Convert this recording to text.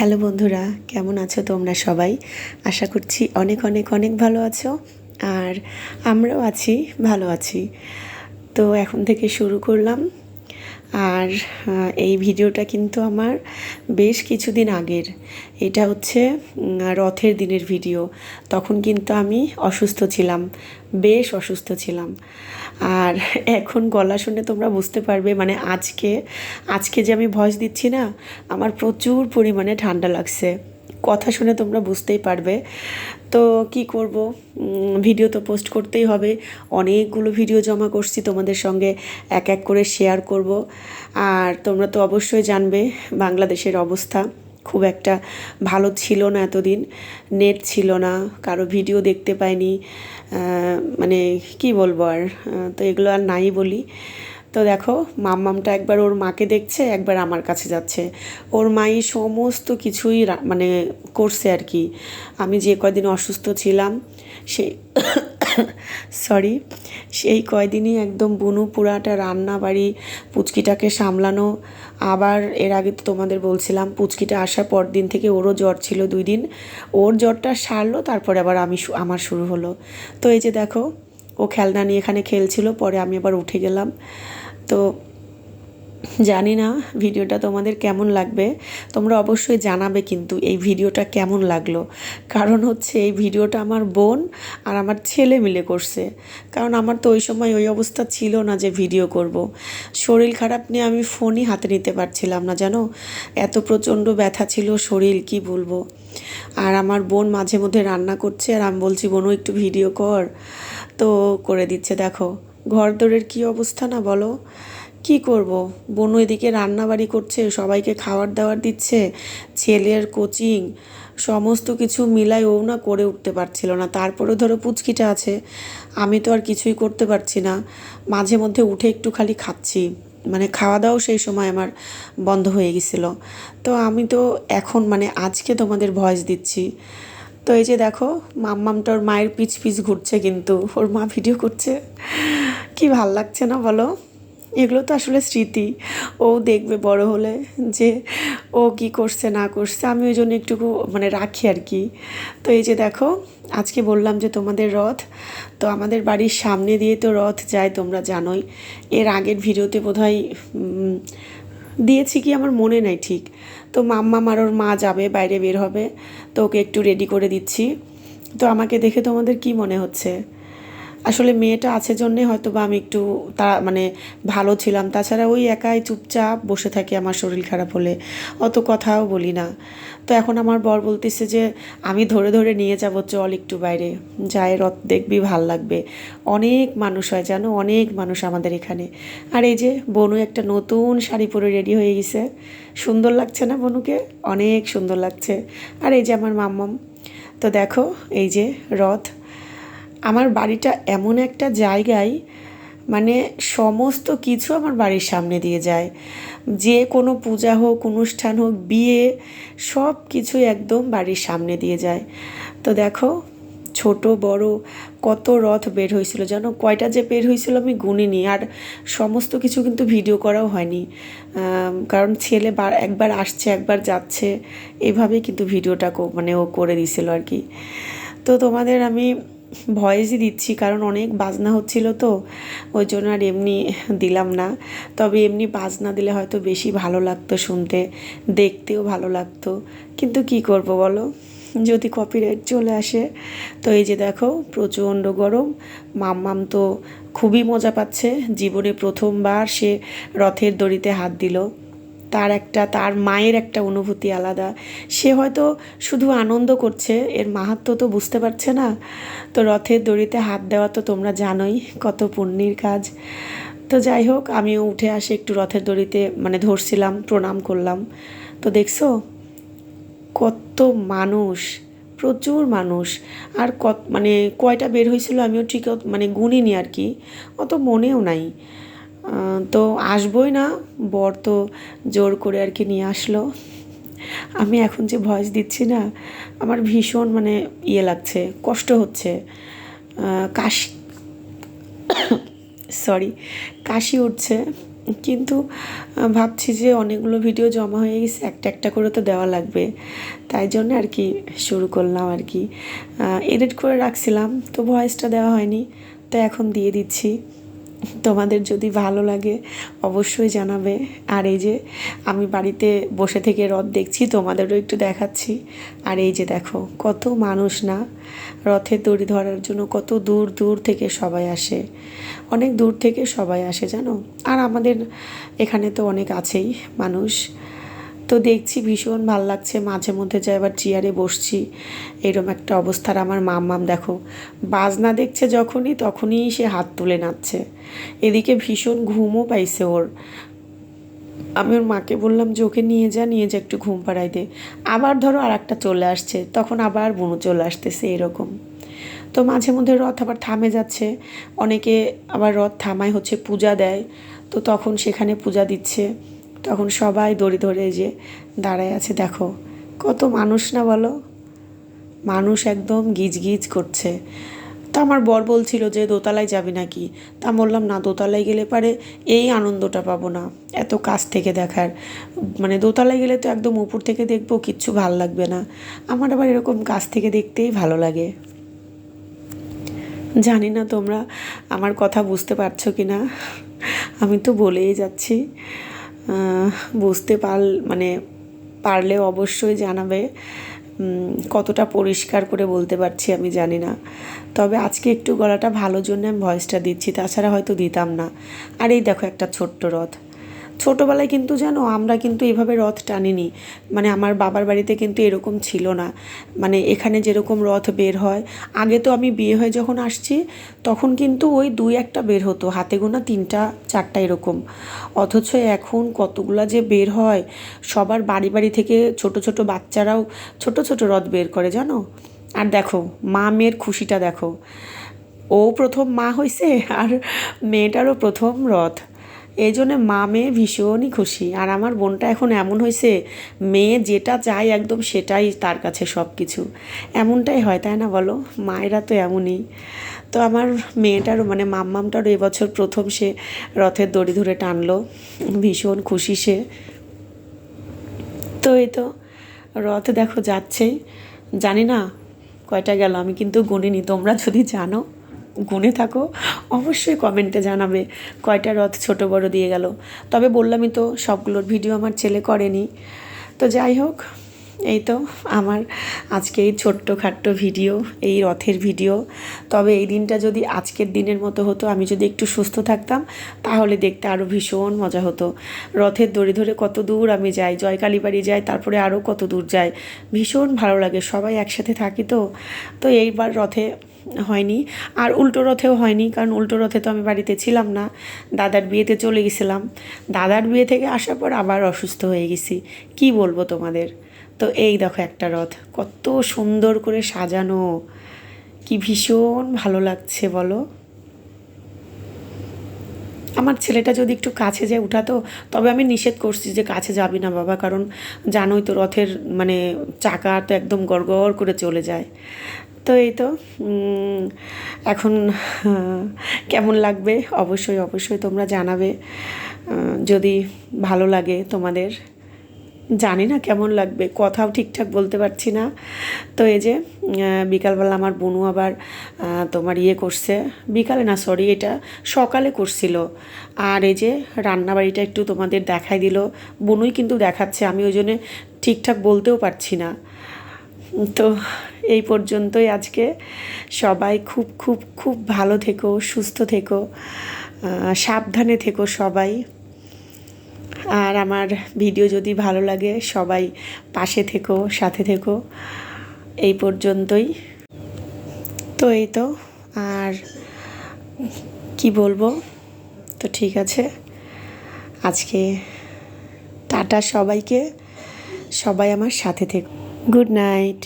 Hello বন্ধুরা, কেমন আছো তোমরা সবাই? আশা করছি অনেক অনেক অনেক ভালো আছো আর আমরাও আছি, ভালো আছি। তো এখন থেকে শুরু করলাম আর এই ভিডিওটা কিন্তু আমার বেশ কিছুদিন আগের। এটা হচ্ছে রথের দিনের ভিডিও। তখন কিন্তু আমি অসুস্থ ছিলাম, বেশ অসুস্থ ছিলাম। আর এখন গলা শুনে তোমরা বুঝতে পারবে মানে আজকে আজকে যে আমি ভয়েস দিচ্ছি না, আমার প্রচুর পরিমাণে ঠান্ডা লাগছে। কথা শুনে তোমরা বুঝতেই পারবে। তো কি করব? ভিডিও তো পোস্ট করতেই হবে। অনেকগুলো ভিডিও জমা করছি তোমাদের সঙ্গে এক এক করে শেয়ার করব। আর তোমরা তো অবশ্যই জানবে বাংলাদেশের অবস্থা। খুব একটা ভালো ছিল না এতদিন। নেট ছিল না। কারও ভিডিও দেখতে পাইনি। মানে কি বলব আর? তো এগুলো আর নাই বলি। তো দেখো, মাম্মামটা একবার ওর মাকে দেখছে, একবার আমার কাছে যাচ্ছে। ওর মাই সমস্ত কিছুই মানে করছে আর কি। আমি যে কয়দিন অসুস্থ ছিলাম সেই সরি, সেই কয়দিনই একদম বুনু পুরাটা রান্না বাড়ি পুচকিটাকে সামলানো। আবার এর আগে তো তোমাদের বলছিলাম, পুচকিটা আসার পর দিন থেকে ওরও জ্বর ছিল দুই দিন। ওর জ্বরটা সারলো, তারপরে আবার আমি আমার শুরু হলো। তো এই যে দেখো খেলনা নিয়ে এখানে খেলছিল, পরে আমি আবার উঠে গেলাম। তো জানি না ভিডিওটা তোমাদের কেমন লাগবে, তোমরা অবশ্যই জানাবে কিন্তু এই ভিডিওটা কেমন লাগল। কারণ হচ্ছে এই ভিডিওটা আমার বোন আর আমার ছেলে মিলে করছে। কারণ আমার তো ওই সময় ওই অবস্থা ছিল না যে ভিডিও করব। শরীর খারাপ নিয়ে আমি ফোনই হাতে নিতে পারছিলাম না, জানো? এত প্রচণ্ড ব্যথা ছিল শরীর, কি বলব? আর আমার বোন মাঝে মধ্যে রান্না করছে আর আমি বলছি বোনও একটু ভিডিও কর। তো করে দিচ্ছে, দেখো। ঘর দরের কী অবস্থা না বলো? কি করব? বোনু এদিকে রান্নাবাড়ি করছে, সবাইকে খাবার দাবার দিচ্ছে, ছেলের কোচিং, সমস্ত কিছু মিলাই ও না করে উঠতে পারছিল না। তারপরে ধরো পুচকিটা আছে, আমি তো আর কিছুই করতে পারছি না। মাঝে মধ্যে উঠে একটু খালি খাচ্ছি। মানে খাওয়া দাওয়াও সেই সময় আমার বন্ধ হয়ে গেছিল। তো আমি তো এখন মানে আজকে তোমাদের ভয়েস দিচ্ছি। তো এই যে দেখো মাম্মামটা ওর মায়ের পিচ পিচ ঘুরছে কিন্তু। ওর মা ভিডিও করছে। কি ভালো লাগছে না বলো? এগুলো তো আসলে স্মৃতি। ও দেখবে বড় হলে যে ও কি করছে, না করছে, আমি ওই জন্য একটুকু মানে রাখি আর কি। তো এই যে দেখো, আজকে বললাম যে তোমাদের রথ। তো আমাদের বাড়ির সামনে দিয়ে তো রথ যায়, তোমরা জানোই। এর আগের ভিডিওতে বোধহয় দিয়েছি কি আমার মনে নাই ঠিক। তো মাম্মা আর ওর মা যাবে, বাইরে বের হবে। তো ওকে একটু রেডি করে দিচ্ছি। তো আমাকে দেখে তোমাদের কি মনে হচ্ছে? আসলে মেয়েটা আছে জন্যে হয়তো বা আমি একটু তা মানে ভালো ছিলাম। তাছাড়া ওই একাই চুপচাপ বসে থাকি আমার শরীর খারাপ হলে। অত কথাও বলি না। তো এখন আমার বর বলতেছে যে, আমি ধরে ধরে নিয়ে যাব, চল একটু বাইরে। যায় রথ দেখবি, ভালো লাগবে। অনেক মানুষ হয়, জানো? অনেক মানুষ আমাদের এখানে। আর এই যে, বনু একটা নতুন শাড়ি পরে রেডি হয়ে গেছে। সুন্দর লাগছে না বনুকে? অনেক সুন্দর লাগছে। আর এই যে আমার মাম্মাম। তো দেখো, এই যে রথ। আমার বাড়িটা এমন একটা জায়গায় মানে সমস্ত কিছু আমার বাড়ির সামনে দিয়ে যায়। যে কোনো পূজা হোক, অনুষ্ঠান হোক, বিয়ে, সব কিছু একদম বাড়ির সামনে দিয়ে যায়। তো দেখো, ছোট, বড়, কত রথ বের হয়েছিল জানো? কয়টা যে বের হয়েছিল আমি গুনিনি। আর সমস্ত কিছু কিন্তু ভিডিও করাও হয়নি। কারণ ছেলে বার একবার আসছে, একবার যাচ্ছে, এভাবেই কিন্তু ভিডিওটা মানে ও করে দিছিল আর কি। তো তোমাদের আমি ভয়েসই দিচ্ছি, কারণ অনেক বাজনা হচ্ছিল তো, ওই জন্য আর এমনি দিলাম না। তবে এমনি বাজনা দিলে হয়তো বেশি ভালো লাগতো শুনতে, দেখতেও ভালো লাগতো। কিন্তু কি করব বলো? যদি কপিরাইট চলে আসে, তো এই যে দেখো, প্রচণ্ড গরম। মাম্মাম তো খুবই মজা পাচ্ছে। জীবনে প্রথমবার সে রথের দড়িতে হাত দিল। তার একটা, তার মায়ের একটা অনুভূতি আলাদা। সে হয়তো শুধু আনন্দ করছে, এর মাহাত্ম তো বুঝতে পারছে না। তো রথের দড়িতে হাত দেওয়া তো তোমরা জানোই কত পুণ্যের কাজ। তো যাই হোক, আমিও উঠে আসে একটু রথের দড়িতে মানে ধরছিলাম, প্রণাম করলাম। তো দেখছ? কত মানুষ, প্রচুর মানুষ। আর কত মানে কয়টা বের হয়েছিল আমিও ঠিক মানে গুনিনি আর কি। অত মনেও নাই। তো আসবই না। বর তো জোর করে আর কি নিয়ে আসলো। আমি এখন যে ভয়েস দিচ্ছি না, আমার ভীষণ মানে ইয়ে লাগছে, কষ্ট হচ্ছে। কাশি, সরি, কাশি উঠছে। কিন্তু ভাবছি যে অনেকগুলো ভিডিও জমা হয়ে গেছে, একটা একটা করে তো দেওয়া লাগবে। তাই জন্য আর কি শুরু করলাম আর কি। এডিট করে রাখছিলাম, তো ভয়েসটা দেওয়া হয়নি। তো এখন দিয়ে দিচ্ছি। তোমাদের যদি ভালো লাগে, অবশ্যই জানাবে। আর এই যে আমি বাড়িতে বসে থেকে রথ দেখছি, তোমাদেরও একটু দেখাচ্ছি। আর এই যে দেখো, কত মানুষ না, রথে দড়ি ধরার জন্য কত দূর দূর থেকে সবাই আসে। অনেক দূর থেকে সবাই আসে, জানো? আর আমাদের এখানে তো অনেক আছেই মানুষ। তো দেখছি ভীষণ ভালো লাগছে। মাঝে মধ্যে যাই আবার চেয়ারে বসছি, এরম একটা অবস্থার আমার মাম্মাম দেখো, বাজনা দেখছে যখনই, তখনই সে হাত তুলে নাচছে। এদিকে ভীষণ ঘুমও পাইছে ওর। আমি ওর মাকে বললাম, যে ওকে নিয়ে যা নিয়ে যা, একটু ঘুম পাড়াই দে। আবার ধরো আর একটা চলে আসছে, তখন আবার বুনু চলে আসতেছে এরকম। তো মাঝে মধ্যে রথ আবার থামে যাচ্ছে। অনেকে আবার রথ থামায়, হচ্ছে পূজা দেয়। তো তখন সেখানে পূজা দিচ্ছে। তখন সবাই দড়ি ধরে যে দাঁড়ায় আছে, দেখো, কত মানুষ না বলো? মানুষ একদম গিজ গিজ করছে। তা আমার বর বলছিল যে, দোতলায় যাবি নাকি? তা বললাম, না, দোতলায় গেলে পারে এই আনন্দটা পাবো না, এত কাছ থেকে দেখার। মানে দোতলায় গেলে তো একদম উপর থেকে দেখব, কিচ্ছু ভালো লাগবে না। আমার আবার এরকম কাছ থেকে দেখতেই ভালো লাগে। জানি না তোমরা আমার কথা বুঝতে পারছ কি না আমি তো বলেই যাচ্ছি। বুঝতে পার মানে পারলে অবশ্যই জানাবে। কতটা পরিষ্কার করে বলতে পারছি আমি জানি না। তবে আজকে একটু গলাটা ভালো জন্য আমি ভয়েসটা দিচ্ছি, তাছাড়া হয়তো দিতাম না। আর এই দেখো একটা ছোট্ট রথ। ছোটোবেলায় কিন্তু জানো, আমরা কিন্তু এইভাবে রথ টানিনি। মানে আমার বাবার বাড়িতে কিন্তু এরকম ছিল না। মানে এখানে যেরকম রথ বের হয়, আগে তো আমি বিয়ে হয়ে যখন আসছি, তখন কিন্তু ওই দুই একটা বের হতো, হাতে গোনা তিনটা, চারটা এরকম। অথচ এখন কতগুলা যে বের হয়, সবার বাড়ি বাড়ি থেকে ছোট ছোট বাচ্চারাও ছোট ছোট রথ বের করে, জানো? আর দেখো, মা মেয়ের খুশিটা দেখো। ও প্রথম মা হয়েছে আর মেয়েটারও প্রথম রথ। এই জন্যে মা মেয়ে ভীষণই খুশি। আর আমার বোনটা এখন এমন হয়েছে, মেয়ে যেটা চায় একদম সেটাই তার কাছে সব কিছু এমনটাই হয়, তাই না বলো? মায়েরা তো এমনই। তো আমার মেয়েটারও মানে মাম্মামটারও এবছর প্রথম সে রথের দড়ি ধরে টানলো। ভীষণ খুশি সে। তো এই তো রথ দেখো যাচ্ছেই জানি না কয়টা গেল, আমি কিন্তু গুনিনি, তোমরা যদি জানো। গুনে থাকো, অবশ্যই কমেন্টে জানাবে কয়টা রথ ছোট বড় দিয়ে গেল। তবে বললামই তো, সবগুলোর ভিডিও আমার ছেলে করেনি। তো যাই হোক, এই তো আমার আজকে এই ছোট্ট খাট্ট ভিডিও এই রথের ভিডিও তবে এই দিনটা যদি আজকের দিনের মতো হতো, আমি যদি একটু সুস্থ থাকতাম, তাহলে দেখতে আরও ভীষণ মজা হতো। রথের দড়ি ধরে কত দূর আমি যাই জয়কালী বাড়ি যাই, তারপরে আরও কত দূর যাই, ভীষণ ভালো লাগে, সবাই একসাথে থাকি তো। তো এইবার রথে হয়নি। আর উল্টো রথেও হয়নি, কারণ উল্টো রথে তো আমি বাড়িতে ছিলাম না। দাদার বিয়েতে চলে গেছিলাম। দাদার বিয়ে থেকে আসার পর আবার অসুস্থ হয়ে গেছি। কি বলব তোমাদের? তো এই দেখো একটা রথ, কত সুন্দর করে সাজানো। কি ভীষণ ভালো লাগছে বলো। আমার ছেলেটা যদি একটু কাছে যায় উঠাতো, তবে আমি নিষেধ করছি যে কাছে যাবি না বাবা, কারণ জানোই তো রথের মানে চাকা তো একদম গড়গড় করে চলে যায়। তো এই তো এখন, কেমন লাগবে? অবশ্যই অবশ্যই তোমরা জানাবে। যদি ভালো লাগে তোমাদের। জানি না কেমন লাগবে, কথাও ঠিকঠাক বলতে পারছি না। তো এই যে বিকালবেলা আমার বনু আবার তোমার ইয়ে করছে। বিকালে না সরি এটা সকালে করছিল। আর এই যে, রান্নাবাড়িটা একটু তোমাদের দেখাই দিল। বনুই কিন্তু দেখাচ্ছে, আমি ওই জন্যে ঠিকঠাক বলতেও পারছি না। তো এই পর্যন্তই আজকে। সবাই খুব খুব খুব ভালো থেকো, সুস্থ থেকো সাবধানে থেকো সবাই। আর আমার ভিডিও যদি ভালো লাগে, সবাই পাশে থেকো, সাথে থেকো। এই পর্যন্তই। তো এই তো, আর কি বলব? তো ঠিক আছে। আজকে টাটা সবাইকে। সবাই আমার সাথে থেকো। Good night